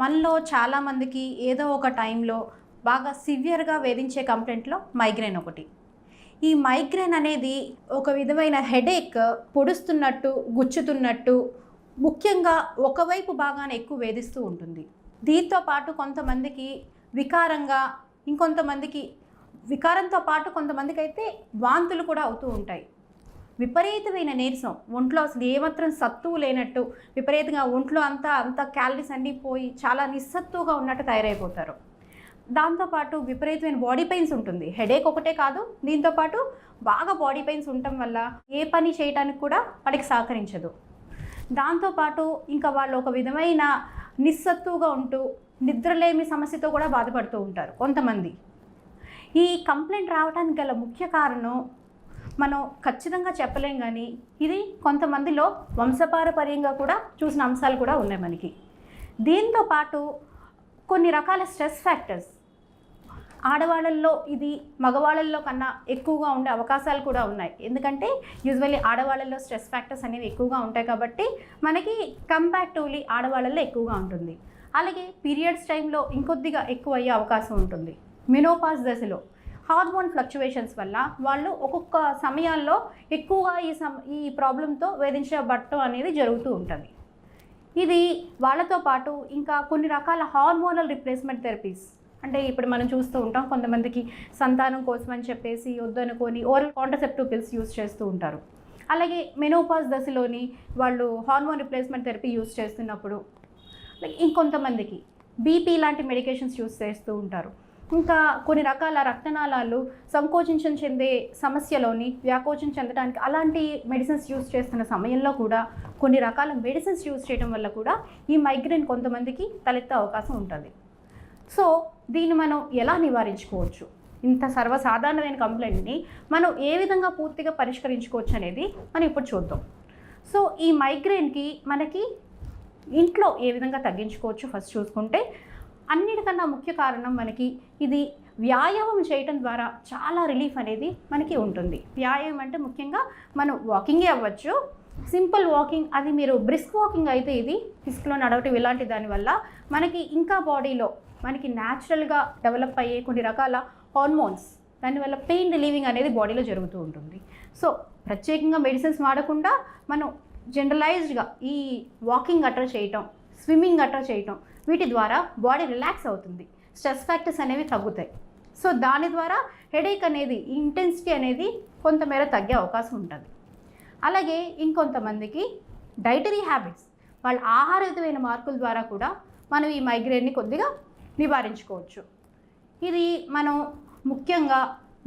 మనలో చాలామందికి ఏదో ఒక టైంలో బాగా సివియర్గా వేధించే కంప్లైంట్లో మైగ్రేన్ ఒకటి. ఈ మైగ్రేన్ అనేది ఒక విధమైన హెడేక్ పొడుస్తున్నట్టు గుచ్చుతున్నట్టు ముఖ్యంగా ఒకవైపు భాగాన్ని ఎక్కువ వేధిస్తూ ఉంటుంది. దీంతో పాటు కొంతమందికి వికారంగా ఇంకొంతమందికి వికారంతో పాటు కొంతమందికి అయితే వాంతులు కూడా అవుతూ ఉంటాయి. విపరీతమైన నీరసం. ఒంట్లో అసలు ఏమాత్రం సత్తువు లేనట్టు విపరీతంగా ఒంట్లో అంతా అంత క్యాలరీస్ అన్నీ పోయి చాలా నిస్సత్తువుగా ఉన్నట్టు తయారైపోతారు. దాంతోపాటు విపరీతమైన బాడీ పెయిన్స్ ఉంటుంది. హెడేక్ ఒకటే కాదు దీంతోపాటు బాగా బాడీ పెయిన్స్ ఉండటం వల్ల ఏ పని చేయడానికి కూడా వాడికి సహకరించదు. దాంతోపాటు ఇంకా వాళ్ళు ఒక విధమైన నిస్సత్తువుగా ఉంటూ నిద్రలేమి సమస్యతో కూడా బాధపడుతూ ఉంటారు కొంతమంది. ఈ కంప్లైంట్ రావడానికి గల ముఖ్య కారణం మనం ఖచ్చితంగా చెప్పలేం కానీ ఇది కొంతమందిలో వంశపారపర్యంగా కూడా చూసిన అంశాలు కూడా ఉన్నాయి మనకి. దీంతో పాటు కొన్ని రకాల స్ట్రెస్ ఫ్యాక్టర్స్. ఆడవాళ్ళల్లో ఇది మగవాళ్ళల్లో కన్నా ఎక్కువగా ఉండే అవకాశాలు కూడా ఉన్నాయి. ఎందుకంటే యూజువల్లీ ఆడవాళ్ళల్లో స్ట్రెస్ ఫ్యాక్టర్స్ అనేవి ఎక్కువగా ఉంటాయి కాబట్టి మనకి కంపారిటివ్లీ ఆడవాళ్ళల్లో ఎక్కువగా ఉంటుంది. అలాగే పీరియడ్స్ టైంలో ఇంకొద్దిగా ఎక్కువ అయ్యే అవకాశం ఉంటుంది. మెనోపాస్ దశలో. హార్మోన్ ఫ్లక్చువేషన్స్ వల్ల వాళ్ళు ఒక్కొక్క సమయాల్లో ఎక్కువగా ఈ సమ ఈ ప్రాబ్లంతో వేధించబడటం అనేది జరుగుతూ ఉంటుంది. ఇది వాళ్ళతో పాటు ఇంకా కొన్ని రకాల హార్మోనల్ రిప్లేస్మెంట్ థెరపీస్. అంటే ఇప్పుడు మనం చూస్తూ ఉంటాం కొంతమందికి సంతానం కోసం అని చెప్పేసి వద్దనుకొని ఓరల్ కాంట్రసెప్టివ్ పిల్స్ యూస్ చేస్తూ ఉంటారు. అలాగే మెనోపాస్ దశలోని వాళ్ళు హార్మోన్ రిప్లేస్మెంట్ థెరపీ యూస్ చేస్తున్నప్పుడు లైక్ ఇంకొంతమందికి బీపీ లాంటి మెడికేషన్స్ యూస్ చేస్తూ ఉంటారు. ఇంకా కొన్ని రకాల రక్తనాళాలు సంకోచించం చెందే సమస్యలోని వ్యాకోచం చెందడానికి అలాంటి మెడిసిన్స్ యూస్ చేస్తున్న సమయంలో కూడా కొన్ని రకాల మెడిసిన్స్ యూస్ చేయడం వల్ల కూడా ఈ మైగ్రేన్ కొంతమందికి తలెత్తే అవకాశం ఉంటుంది. సో దీన్ని మనం ఎలా నివారించుకోవచ్చు? ఇంత సర్వసాధారణమైన కంప్లైంట్ని మనం ఏ విధంగా పూర్తిగా పరిష్కరించుకోవచ్చు అనేది మనం ఇప్పుడు చూద్దాం. సో ఈ మైగ్రేన్కి మనకి ఇంట్లో ఏ విధంగా తగ్గించుకోవచ్చు? ఫస్ట్ చూసుకుంటే అన్నిటికన్నా ముఖ్య కారణం మనకి ఇది వ్యాయామం చేయటం ద్వారా చాలా రిలీఫ్ అనేది మనకి ఉంటుంది. వ్యాయామం అంటే ముఖ్యంగా మనం వాకింగే అవ్వచ్చు. సింపుల్ వాకింగ్ అది మీరు బ్రిస్క్ వాకింగ్ అయితే ఇది డిస్క్లో నడవటం ఇలాంటి దానివల్ల మనకి ఇంకా బాడీలో మనకి న్యాచురల్గా డెవలప్ అయ్యే కొన్ని రకాల హార్మోన్స్ దానివల్ల పెయిన్ రిలీవింగ్ అనేది బాడీలో జరుగుతూ ఉంటుంది. సో ప్రత్యేకంగా మెడిసిన్స్ వాడకుండా మనం జనరలైజ్డ్గా ఈ వాకింగ్ అట్రా చేయటం స్విమ్మింగ్ అట్రా చేయటం వీటి ద్వారా బాడీ రిలాక్స్ అవుతుంది. స్ట్రెస్ ఫ్యాక్టర్స్ అనేవి తగ్గుతాయి. సో దాని ద్వారా హెడేక్ అనేది ఇంటెన్సిటీ అనేది కొంతమేర తగ్గే అవకాశం ఉంటుంది. అలాగే ఇంకొంతమందికి డైటరీ హ్యాబిట్స్ వాళ్ళ ఆహారయుతమైన మార్పుల ద్వారా కూడా మనం ఈ మైగ్రేన్ని కొద్దిగా నివారించుకోవచ్చు. ఇది మనం ముఖ్యంగా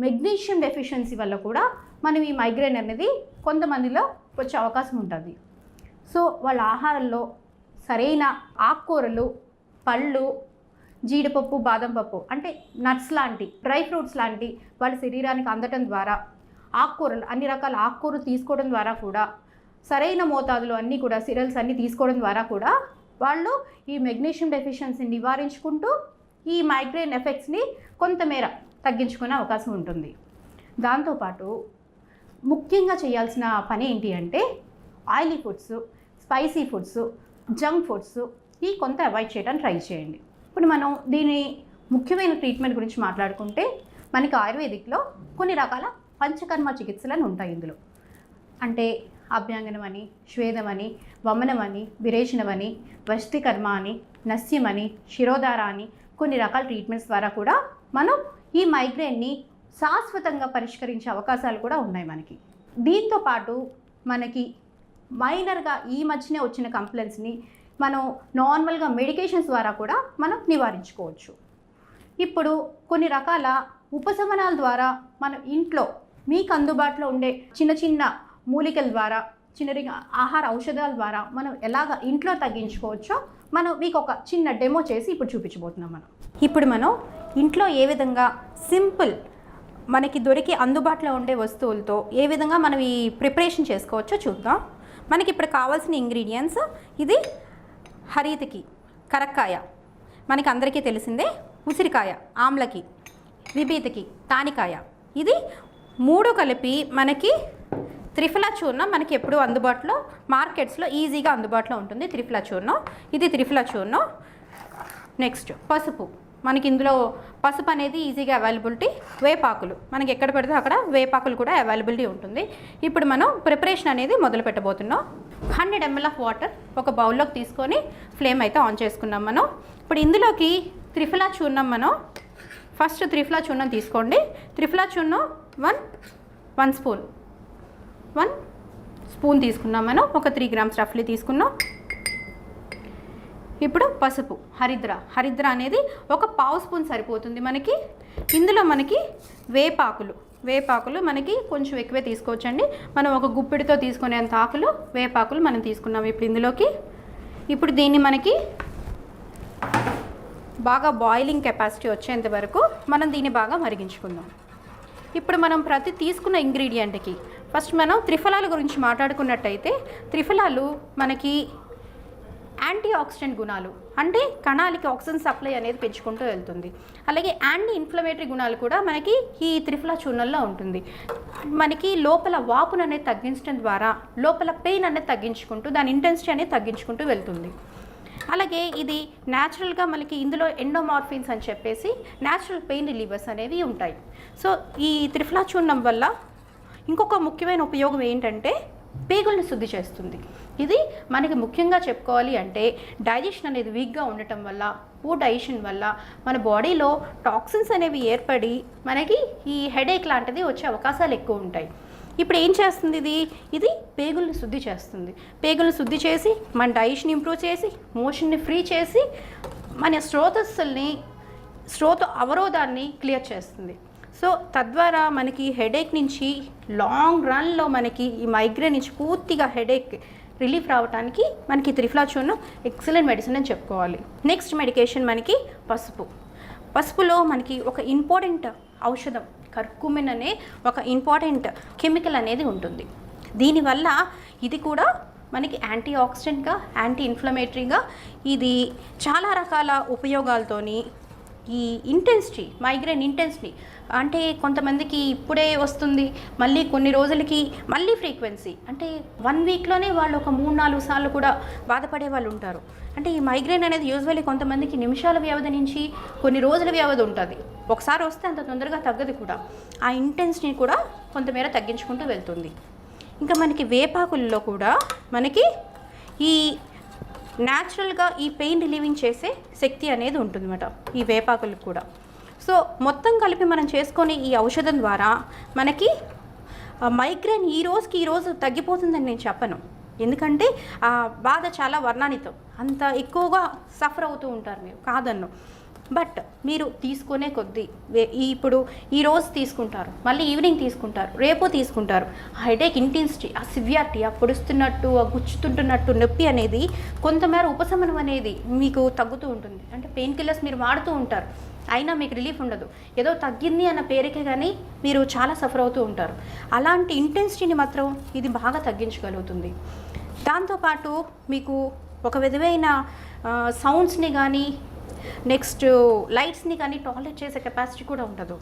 మెగ్నీషియం డెఫిషియన్సీ వల్ల కూడా మనం ఈ మైగ్రేన్ అనేది కొంతమందిలో వచ్చే అవకాశం ఉంటుంది. సో వాళ్ళ ఆహారంలో సరైన ఆకుకూరలు పళ్ళు జీడిపప్పు బాదం పప్పు అంటే నట్స్ లాంటి డ్రై ఫ్రూట్స్ లాంటి వాళ్ళ శరీరానికి అందటం ద్వారా ఆకుకూరలు అన్ని రకాల ఆకుకూరలు తీసుకోవడం ద్వారా కూడా సరైన మోతాదులో అన్నీ కూడా సిరల్స్ అన్నీ తీసుకోవడం ద్వారా కూడా వాళ్ళు ఈ మెగ్నీషియం డెఫిషియన్సీని నివారించుకుంటూ ఈ మైగ్రేన్ ఎఫెక్ట్స్ని కొంతమేర తగ్గించుకునే అవకాశం ఉంటుంది. దాంతోపాటు ముఖ్యంగా చేయాల్సిన పని ఏంటి అంటే oily foods spicy foods junk foods ఈ కొంత అవాయిడ్ చేయడానికి ట్రై చేయండి. ఇప్పుడు మనం దీని ముఖ్యమైన ట్రీట్మెంట్ గురించి మాట్లాడుకుంటే మనకి ఆయుర్వేదిక్లో కొన్ని రకాల పంచకర్మ చికిత్సలను ఉంటాయి ఇందులో. అంటే అభ్యాంగనం అని శ్వేదం అని వమనం అని విరేచనం అని వస్తికర్మ అని నస్యం అని శిరోధార అని కొన్ని రకాల ట్రీట్మెంట్స్ ద్వారా కూడా మనం ఈ మైగ్రేన్ని శాశ్వతంగా పరిష్కరించే అవకాశాలు కూడా ఉన్నాయి మనకి. దీంతో పాటు మనకి మైనర్గా ఈ మధ్యనే వచ్చిన కంప్లైంట్స్ని మనం నార్మల్గా మెడికేషన్స్ ద్వారా కూడా మనం నివారించుకోవచ్చు. ఇప్పుడు కొన్ని రకాల ఉపశమనాల ద్వారా మనం ఇంట్లో మీకు అందుబాటులో ఉండే చిన్న చిన్న మూలికల ద్వారా చిన్న చిన్న ఆహార ఔషధాల ద్వారా మనం ఎలాగ ఇంట్లో తగ్గించుకోవచ్చో మనం మీకు ఒక చిన్న డెమో చేసి ఇప్పుడు చూపించబోతున్నాం మనం. ఇప్పుడు మనం ఇంట్లో ఏ విధంగా సింపుల్ మనకి దొరికి అందుబాటులో ఉండే వస్తువులతో ఏ విధంగా మనం ఈ ప్రిపరేషన్ చేసుకోవచ్చో చూద్దాం. మనకి ఇప్పుడు కావాల్సిన ఇంగ్రీడియంట్స్ ఇది హరీతికి కరక్కాయ. మనకి అందరికీ తెలిసిందే ఉసిరికాయ ఆమ్లకి విభీతికి తానికాయ. ఇది మూడు కలిపి మనకి త్రిఫల చూర్ణం మనకి ఎప్పుడు అందుబాటులో? మార్కెట్స్లో ఈజీగా అందుబాటులో ఉంటుంది త్రిఫల చూర్ణం. ఇది త్రిఫల చూర్ణం. నెక్స్ట్ పసుపు. మనకి ఇందులో పసుపు అనేది ఈజీగా అవైలబిలిటీ వేపాకులు. మనకి ఎక్కడ పెడితే అక్కడ వేపాకులు కూడా అవైలబిలిటీ ఉంటుంది. ఇప్పుడు మనం ప్రిపరేషన్ అనేది మొదలు పెట్టబోతున్నాం hundred M L of water ఒక బౌల్లోకి తీసుకొని ఫ్లేమ్ అయితే ఆన్ చేసుకున్నాం మనం. ఇప్పుడు ఇందులోకి త్రిఫలా చూర్ణం మనం ఫస్ట్ త్రిఫలా చూర్ణం తీసుకోండి. త్రిఫలా చూర్ణం one one spoon one spoon తీసుకున్నాం మనం. ఒక త్రీ గ్రామ్స్ రఫ్లీ తీసుకున్నాం. ఇప్పుడు పసుపు హరిద్ర. హరిద్ర అనేది ఒక పావు స్పూన్ సరిపోతుంది మనకి. ఇందులో మనకి వేపాకులు వేపాకులు మనకి కొంచెం ఎక్కువే తీసుకోవచ్చండి. మనం ఒక గుప్పిడితో తీసుకునేంత ఆకులు వేపాకులు మనం తీసుకున్నాం ఇప్పుడు ఇందులోకి. ఇప్పుడు దీన్ని మనకి బాగా బాయిలింగ్ కెపాసిటీ వచ్చేంత వరకు మనం దీన్ని బాగా మరిగించుకుందాం. ఇప్పుడు మనం ప్రతి తీసుకున్న ఇంగ్రీడియంట్కి ఫస్ట్ మనం త్రిఫలాల గురించి మాట్లాడుకున్నట్టయితే త్రిఫలాలు మనకి యాంటీ ఆక్సిడెంట్ గుణాలు అంటే కణాలకి ఆక్సిజన్ సప్లై అనేది పెంచుకుంటూ వెళ్తుంది. అలాగే యాంటీ ఇన్ఫ్లమేటరీ గుణాలు కూడా మనకి ఈ త్రిఫలా చూర్ణంలో ఉంటుంది. మనకి లోపల వాపును అనేది తగ్గించడం ద్వారా లోపల పెయిన్ అనేది తగ్గించుకుంటూ దాని ఇంటెన్సిటీ అనేది తగ్గించుకుంటూ వెళ్తుంది. అలాగే ఇది న్యాచురల్గా మనకి ఇందులో ఎండోమార్ఫిన్స్ అని చెప్పేసి న్యాచురల్ పెయిన్ రిలీవర్స్ అనేవి ఉంటాయి. సో ఈ త్రిఫలా చూర్ణం వల్ల ఇంకొక ముఖ్యమైన ఉపయోగం ఏంటంటే పేగుల్ని శుద్ధి చేస్తుంది. ఇది మనకి ముఖ్యంగా చెప్పుకోవాలి అంటే డైజెషన్ అనేది వీక్గా ఉండటం వల్ల పూర్ డైజెషన్ వల్ల మన బాడీలో టాక్సిన్స్ అనేవి ఏర్పడి మనకి ఈ హెడేక్ లాంటిది వచ్చే అవకాశాలు ఎక్కువ ఉంటాయి. ఇప్పుడు ఏం చేస్తుంది ఇది? ఇది పేగుల్ని శుద్ధి చేస్తుంది. పేగుల్ని శుద్ధి చేసి మన డైజెషన్ ఇంప్రూవ్ చేసి మోషన్ని ఫ్రీ చేసి మన స్రోతస్సుల్ని స్రోత అవరోధాన్ని క్లియర్ చేస్తుంది. సో తద్వారా మనకి హెడేక్ నుంచి లాంగ్ రన్లో మనకి ఈ మైగ్రేన్ నుంచి పూర్తిగా హెడేక్ రిలీఫ్ రావడానికి మనకి త్రిఫ్లా ఎక్సలెంట్ మెడిసిన్ అని చెప్పుకోవాలి. నెక్స్ట్ మెడికేషన్ మనకి పసుపు. పసుపులో మనకి ఒక ఇంపార్టెంట్ ఔషధం కర్కుమిన్ అనే ఒక ఇంపార్టెంట్ కెమికల్ అనేది ఉంటుంది. దీనివల్ల ఇది కూడా మనకి యాంటీ ఆక్సిడెంట్గా యాంటీ ఇన్ఫ్లమేటరీగా ఇది చాలా రకాల ఉపయోగాలతోని ఈ ఇంటెన్సిటీ మైగ్రేన్ ఇంటెన్సిటీ అంటే కొంతమందికి ఇప్పుడే వస్తుంది మళ్ళీ కొన్ని రోజులకి మళ్ళీ ఫ్రీక్వెన్సీ అంటే వన్ వీక్లోనే వాళ్ళు ఒక మూడు నాలుగు సార్లు కూడా బాధపడే వాళ్ళు ఉంటారు. అంటే ఈ మైగ్రేన్ అనేది యూజువల్లీ కొంతమందికి నిమిషాల వ్యవధి నుంచి కొన్ని రోజుల వ్యవధి ఉంటుంది. ఒకసారి వస్తే అంత తొందరగా తగ్గదు కూడా. ఆ ఇంటెన్సిటీని కూడా కొంతమేర తగ్గించుకుంటూ వెళ్తుంది. ఇంకా మనకి వేపాకుల్లో కూడా మనకి ఈ న్యాచురల్గా ఈ పెయిన్ రిలీవింగ్ చేసే శక్తి అనేది ఉంటుందన్నమాట ఈ వేపాకులకు కూడా. సో మొత్తం కలిపి మనం చేసుకొని ఈ ఔషధం ద్వారా మనకి మైగ్రేన్ ఈ రోజుకి ఈ రోజు తగ్గిపోతుందని నేను చెప్పను. ఎందుకంటే ఆ బాధ చాలా వర్ణానితం. అంత ఎక్కువగా సఫర్ అవుతూ ఉంటారు మీరు. కాదన్ను. బట్ మీరు తీసుకునే కొద్దీ ఇప్పుడు ఈ రోజు తీసుకుంటారు మళ్ళీ ఈవినింగ్ తీసుకుంటారు రేపు తీసుకుంటారు. ఆ హెడేక్ ఇంటెన్సిటీ ఆ సివియారిటీ ఆ పొడుస్తున్నట్టు ఆ గుచ్చుతుంటున్నట్టు నొప్పి అనేది కొంతమేర ఉపశమనం అనేది మీకు తగ్గుతూ ఉంటుంది. అంటే పెయిన్ కిల్లర్స్ మీరు వాడుతూ ఉంటారు. అయినా మీకు రిలీఫ్ ఉండదు. ఏదో తగ్గింది అన్న పేరుకే కానీ మీరు చాలా సఫర్ అవుతూ ఉంటారు. అలాంటి ఇంటెన్సిటీని మాత్రం ఇది బాగా తగ్గించగలుగుతుంది. దాంతోపాటు మీకు ఒక విధమైన సౌండ్స్ని కానీ నెక్స్ట్ లైట్స్ని కానీ టాయిలెట్ చేసే కెపాసిటీ కూడా ఉండదు.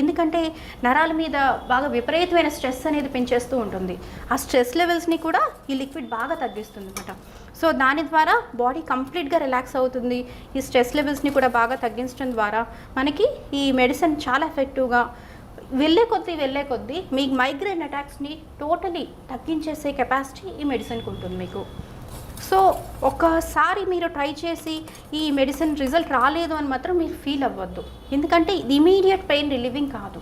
ఎందుకంటే నరాల మీద బాగా విపరీతమైన స్ట్రెస్ అనేది పెంచేస్తూ ఉంటుంది. ఆ స్ట్రెస్ లెవెల్స్ని కూడా ఈ లిక్విడ్ బాగా తగ్గిస్తుంది అనమాట సో దాని ద్వారా బాడీ కంప్లీట్గా రిలాక్స్ అవుతుంది. ఈ స్ట్రెస్ లెవెల్స్ని కూడా బాగా తగ్గించడం ద్వారా మనకి ఈ మెడిసిన్ చాలా ఎఫెక్టివ్గా వెళ్ళే కొద్దీ వెళ్ళే కొద్దీ మీ మైగ్రేన్ అటాక్స్ని టోటలీ తగ్గించేసే కెపాసిటీ ఈ మెడిసిన్కి ఉంటుంది మీకు. సో ఒకసారి మీరు ట్రై చేసి ఈ మెడిసిన్ రిజల్ట్ రాలేదు అని మాత్రం మీరు ఫీల్ అవ్వద్దు. ఎందుకంటే ఇది ఇమీడియట్ పెయిన్ రిలీవింగ్ కాదు.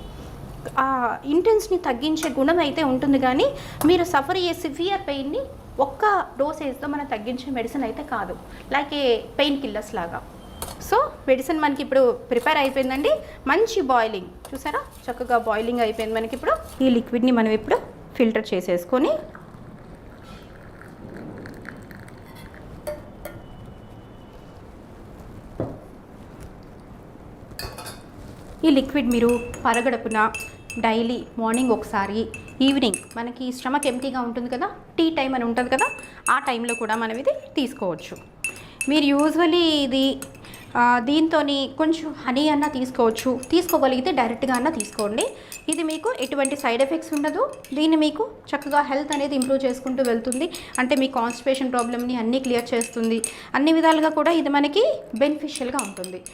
ఆ ఇంటెన్స్ని తగ్గించే గుణం అయితే ఉంటుంది కానీ మీరు సఫర్ అయ్యే సివియర్ పెయిన్ని ఒక్క డోసేజ్తో మనం తగ్గించే మెడిసిన్ అయితే కాదు. లైక్ ఏ పెయిన్ కిల్లర్స్ లాగా. సో మెడిసిన్ మనకి ఇప్పుడు ప్రిపేర్ అయిపోయిందండి. మంచి బాయిలింగ్. చూసారా? చక్కగా బాయిలింగ్ అయిపోయింది మనకి ఇప్పుడు. ఈ లిక్విడ్ని మనం ఇప్పుడు ఫిల్టర్ చేసేసుకొని ఈ లిక్విడ్ మీరు పరగడుపున డైలీ మార్నింగ్ ఒకసారి ఈవినింగ్ మనకి స్టమక్ ఎంటీగా ఉంటుంది కదా టీ టైం అని ఉంటుంది కదా ఆ టైంలో కూడా మనం ఇది తీసుకోవచ్చు. మీరు యూజువలీ ఇది దీంతో కొంచెం హనీ అన్నా తీసుకోవచ్చు. తీసుకోగలిగితే డైరెక్ట్గా అన్నా తీసుకోండి. ఇది మీకు ఎటువంటి సైడ్ ఎఫెక్ట్స్ ఉండదు. దీన్ని మీకు చక్కగా హెల్త్ అనేది ఇంప్రూవ్ చేసుకుంటూ వెళ్తుంది. అంటే మీ కాన్స్టిపేషన్ ప్రాబ్లమ్ని అన్నీ క్లియర్ చేస్తుంది. అన్ని విధాలుగా కూడా ఇది మనకి బెనిఫిషియల్గా ఉంటుంది.